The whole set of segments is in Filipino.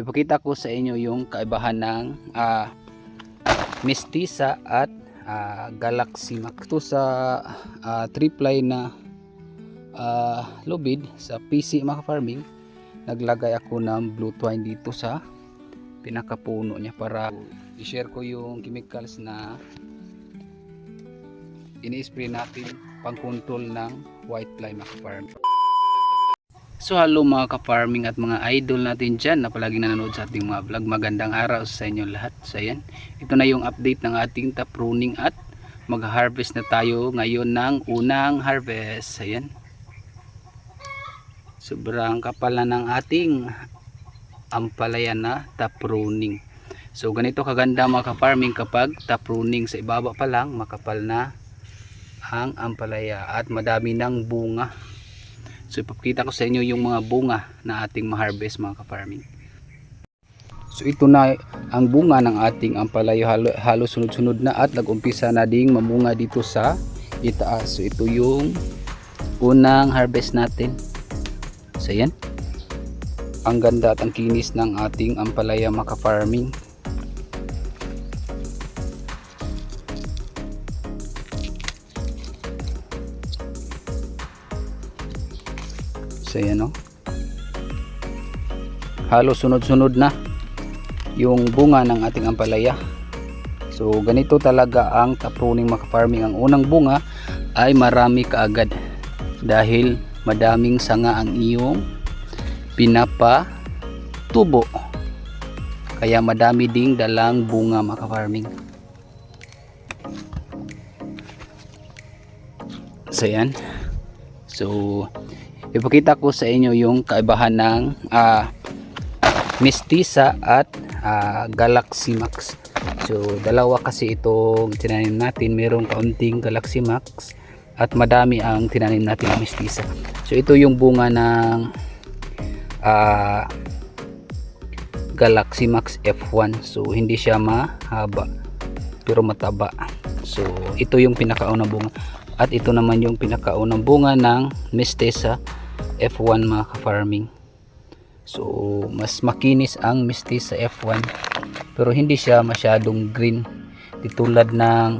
ipakita ko sa inyo yung kaibahan ng ah, mestiza at ah, galaxy ito sa ah, triply na ah, lubid sa PC Maka Farming naglagay ako ng blue twine dito sa pinakapuno niya para i-share ko yung chemicals na ini-spray natin pang control ng white fly Farm So hello mga ka-farming at mga idol natin dyan na palaging nanonood sa ating mga vlog. Magandang araw sa inyo lahat. So ayan, ito na yung update ng ating tap pruning at mag-harvest na tayo ngayon ng unang harvest. Ayan. Sobrang kapal na ng ating ampalaya na tap pruning. So ganito kaganda mga ka-farming kapag tap pruning sa ibaba pa lang makapal na ang ampalaya at madami ng bunga. So ipapakita ko sa inyo yung mga bunga na ating ma-harvest mga ka-farming. So ito na ang bunga ng ating ampalayo halo, halo sunod-sunod na at nag-umpisa na ding mamunga dito sa itaas. So ito yung unang harvest natin. So yan. Ang ganda at ang kinis ng ating ampalaya mga So yan. Halos sunod-sunod na yung bunga ng ating ampalaya. So ganito talaga ang tapruning maka-farming. Ang unang bunga ay marami kaagad dahil madaming sanga ang iyong pinapa tubo. Kaya madami ding dalang bunga maka-farming. So yan. So ipakita ko sa inyo yung kaibahan ng ah, mestiza at ah, galaxy max. So dalawa kasi itong tinanim natin. Merong kaunting galaxy max at madami ang tinanim natin ng mestiza. So ito yung bunga ng ah, galaxy max f1 so hindi siya mahaba pero mataba. So ito yung pinakaunang bunga. At ito naman yung pinakaunang bunga ng mestiza F1 mga ka-farming. So mas makinis ang mestiza F1 pero hindi siya masyadong green. Di tulad ng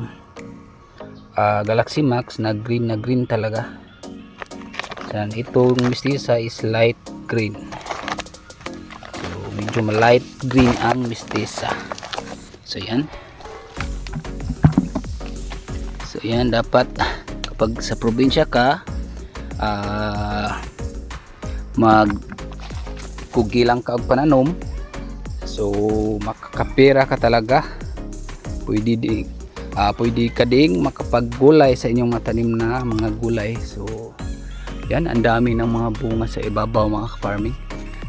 ah, Galaxy Max na green na green talaga. Yan itong mestiza is light green. So medyo light green ang mestiza so yan. So yan dapat kapag sa probinsya ka ah mag kugilang ka og pananom. So makakapira ka talaga. Pwede di ah, pwede ka ding makapaggulay sa inyong matanim na mga gulay. So yan ang dami ng mga bunga sa ibabaw mga farming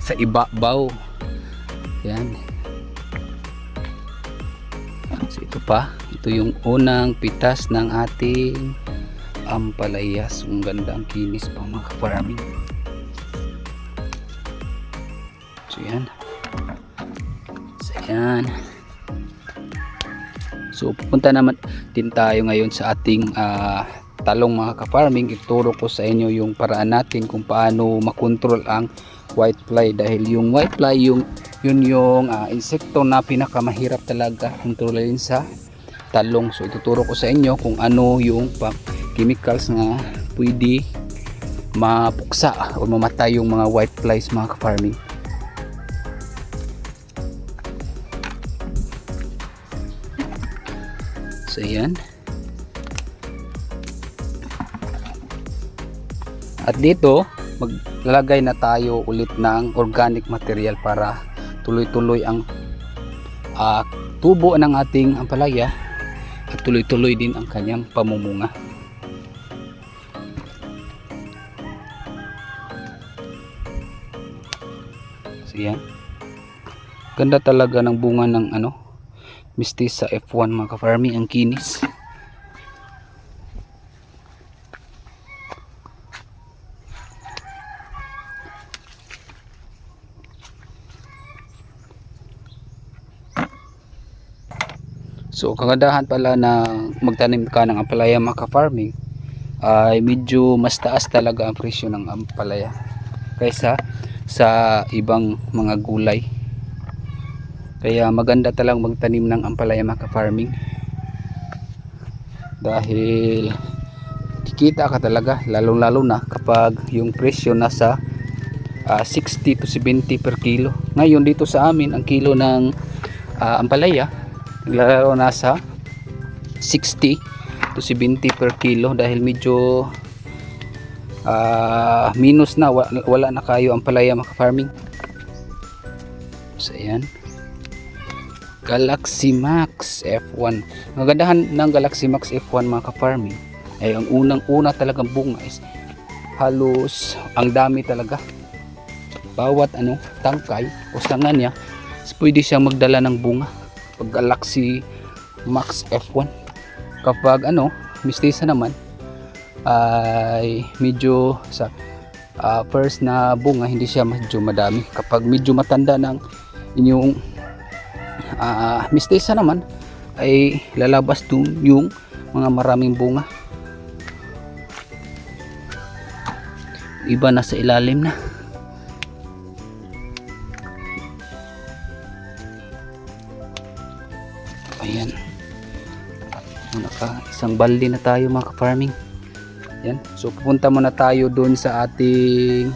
sa ibabaw. Yan. So ito pa. Ito yung unang pitas ng ating ampalayas ang ganda ang kinis pa mga farming So yan. So yan. So pupunta naman din tayo ngayon sa ating ah, talong mga ka-farming. Ituro ko sa inyo yung paraan natin kung paano makontrol ang white fly dahil yung white fly yung yun yung ah, insekto na pinakamahirap talaga kontrolin sa talong. So ituturo ko sa inyo kung ano yung chemicals na pwede mapuksa o mamatay yung mga white flies mga ka-farming. So yan. At dito, maglalagay na tayo ulit ng organic material para tuloy-tuloy ang ah, tubo ng ating ampalaya at tuloy-tuloy din ang kanyang pamumunga. So yan. Ganda talaga ng bunga ng ano, Mestiza F1 mga ka-farming ang kinis. So kagandahan pala na magtanim ka ng ampalaya mga ka-farming ay medyo mas taas talaga ang presyo ng ampalaya kaysa sa ibang mga gulay Kaya maganda talang magtanim ng ampalaya mga ka-farming. Dahil kikita ka talaga lalong lalo na kapag yung presyo nasa ah, 60 to 70 per kilo. Ngayon dito sa amin ang kilo ng ah, ampalaya lalo nasa 60 to 70 per kilo dahil medyo ah, minus na wala, na kayo ampalaya mga farming. So ayan. Galaxy Max F1. Ang kagandahan ng Galaxy Max F1 mga ka-farming ay ang unang-una talagang bunga is halos ang dami talaga. Bawat ano, tangkay o sanga niya pwede siyang magdala ng bunga. Pag Galaxy Max F1. Kapag ano, mistisa naman ay medyo sa ah, first na bunga hindi siya medyo madami. Kapag medyo matanda ng inyong uh, mistisa naman ay lalabas dun yung mga maraming bunga. Iba na sa ilalim na. Ayan. Naka isang balde na tayo mga ka-farming. Yan so pupunta muna tayo doon sa ating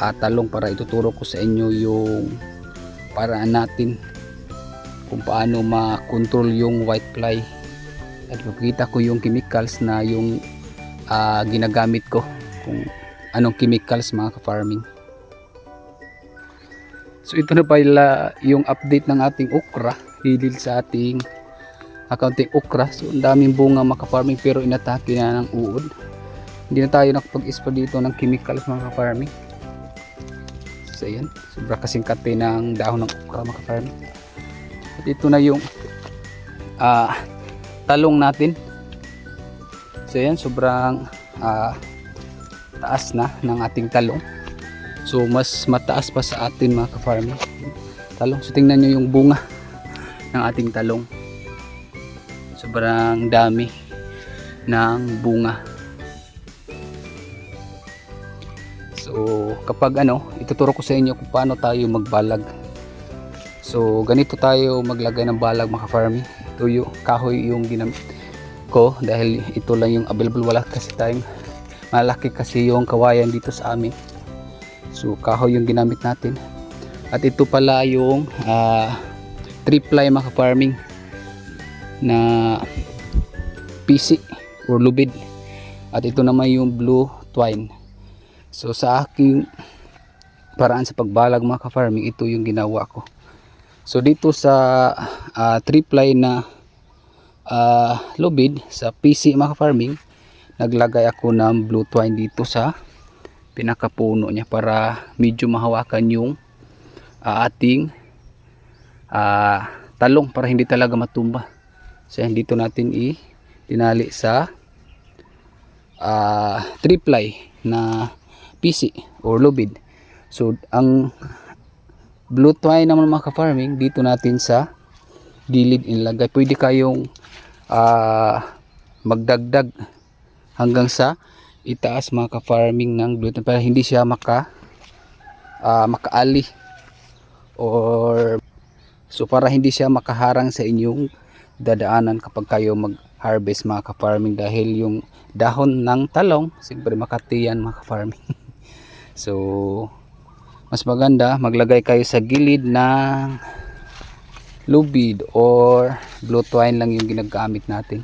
ah, talong para ituturo ko sa inyo yung paraan natin kung paano ma-control yung white fly. At makikita ko yung chemicals na yung ah, ginagamit ko kung anong chemicals mga ka-farming. So ito na pala yung update ng ating okra hilil sa ating accounting okra. So ang daming bunga mga ka-farming pero inatake na ng uod. Hindi na tayo nakapag-ispa dito ng chemicals mga ka-farming. So yan sobra kasing kate ng dahon ng okra mga ka-farming at ito na yung ah, talong natin. So yan, sobrang ah, taas na ng ating talong. So mas mataas pa sa atin mga ka-farming. Talong. So tingnan nyo yung bunga ng ating talong. Sobrang dami ng bunga. So kapag ano, ituturo ko sa inyo kung paano tayo magbalag So ganito tayo maglagay ng balag mga farming. Yung kahoy yung ginamit ko dahil ito lang yung available wala kasi tayong malaki kasi yung kawayan dito sa amin. So kahoy yung ginamit natin. At ito pala yung uh, triply mga farming na PC or lubid. At ito naman yung blue twine. So sa aking paraan sa pagbalag mga ka-farming ito yung ginawa ko. So dito sa uh, triply na uh, lubid sa PC mga farming naglagay ako ng blue twine dito sa pinakapuno niya para medyo mahawakan yung uh, ating uh, talong para hindi talaga matumba. So dito natin i tinali sa uh, triply na PC or lubid. So ang blue twine naman mga ka-farming dito natin sa gilid inilagay pwede kayong uh, magdagdag hanggang sa itaas mga ka-farming ng blue twine para hindi siya maka uh, makaali. Or so para hindi siya makaharang sa inyong dadaanan kapag kayo mag harvest mga ka-farming dahil yung dahon ng talong siyempre makatiyan mga ka-farming. So mas maganda maglagay kayo sa gilid ng lubid or blue twine lang yung ginagamit natin.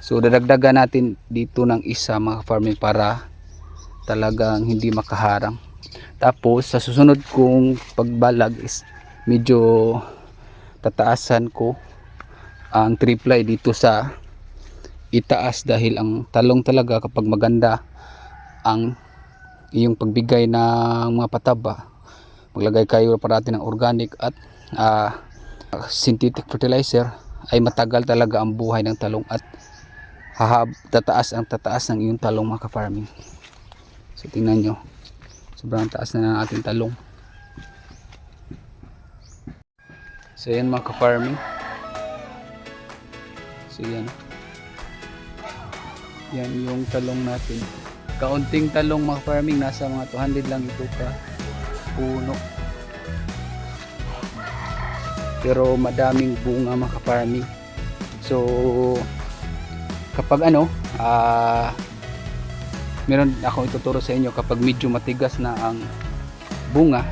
So dadagdagan natin dito ng isa mga farming para talagang hindi makaharang. Tapos sa susunod kong pagbalag is medyo tataasan ko ang triply dito sa itaas dahil ang talong talaga kapag maganda ang iyong pagbigay ng mga pataba. Maglagay kayo parati ng organic at uh, synthetic fertilizer ay matagal talaga ang buhay ng talong at hahab, tataas ang tataas ng iyong talong mga farming so tingnan nyo. Sobrang taas na ng ating talong. So yan mga farming so yan. Yan yung talong natin kaunting talong mga farming nasa mga 200 lang ito ka puno. Pero madaming bunga mga ka-farming so kapag ano ah meron ako ituturo sa inyo kapag medyo matigas na ang bunga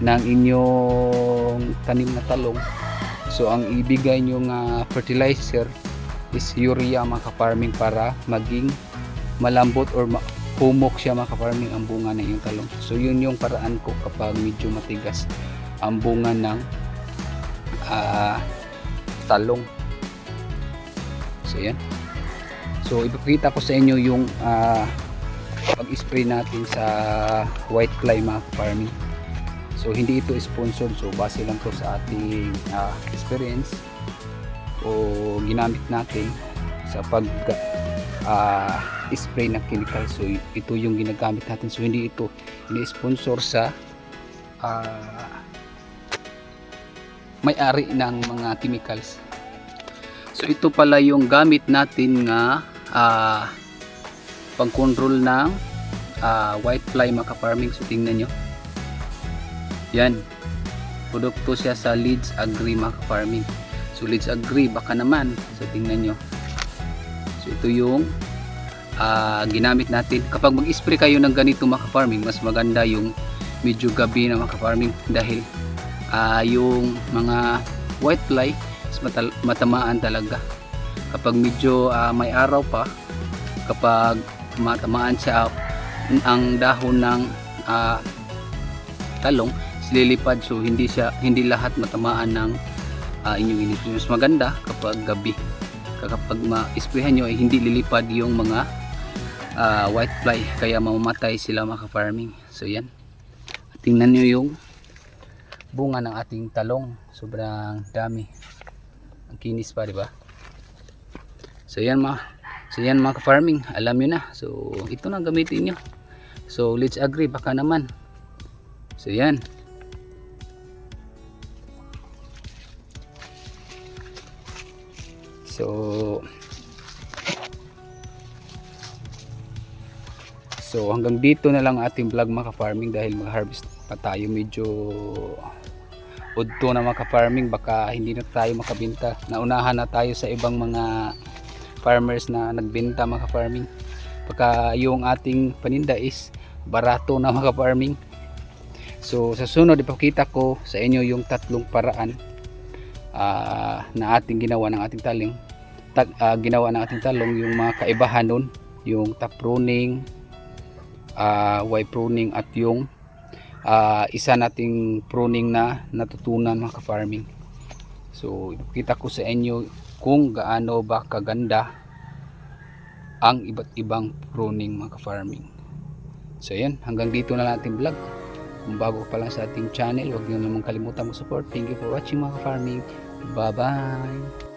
ng inyong tanim na talong so ang ibigay nyo nga fertilizer is urea mga ka-farming para maging malambot or ma- humok siya mga ka-farming ang bunga ng iyong talong. So yun yung paraan ko kapag medyo matigas ang bunga ng ah, talong. So yan. So ipakita ko sa inyo yung ah, pag-spray natin sa white fly mga farming so hindi ito sponsored. So base lang to sa ating ah, experience o ginamit natin sa pag ah, spray ng chemical. So ito yung ginagamit natin. So hindi ito hindi sponsor sa ah, may-ari ng mga chemicals. So ito pala yung gamit natin nga ah, pang-control ng ah, white fly mga farming so tingnan nyo. Yan. Produkto siya sa Leeds Agri mga farming so Leeds Agri baka naman. So tingnan nyo so ito yung ah, ginamit natin. Kapag mag-spray kayo ng ganito mga farming mas maganda yung medyo gabi na mga farming dahil ah, yung mga white fly matal- matamaan talaga. Kapag medyo ah, may araw pa kapag matamaan siya ang dahon ng ah, talong is lilipad. So hindi siya hindi lahat matamaan ng ah, inyong init mas maganda kapag gabi kapag ma-sprayhan nyo ay hindi lilipad yung mga ah, white fly. Kaya mamamatay sila mga farming so yan. Tingnan nyo yung bunga ng ating talong. Sobrang dami. Ang kinis pa di ba? So yan mga so yan mga farming alam nyo na. So ito na gamitin nyo. So let's agree. Baka naman. So yan so So hanggang dito na lang ating vlog mga farming dahil mag-harvest pa tayo medyo udto na mga farming baka hindi na tayo makabenta. Naunahan na tayo sa ibang mga farmers na nagbenta mga farming. Baka yung ating paninda is barato na mga farming. So sa sunod ipakita ko sa inyo yung tatlong paraan ah, na ating ginawa ng ating taling. Tag, ah, ginawa ng ating talong yung mga kaibahan nun, yung tap pruning, uh, Y pruning at yung ah, isa nating pruning na natutunan mga ka-farming. So, ipakita ko sa inyo kung gaano ba kaganda ang iba't ibang pruning mga ka-farming. So, yan. Hanggang dito na lang ating vlog. Kung bago pa lang sa ating channel, huwag niyo naman kalimutan mo support. Thank you for watching mga ka-farming. Bye-bye!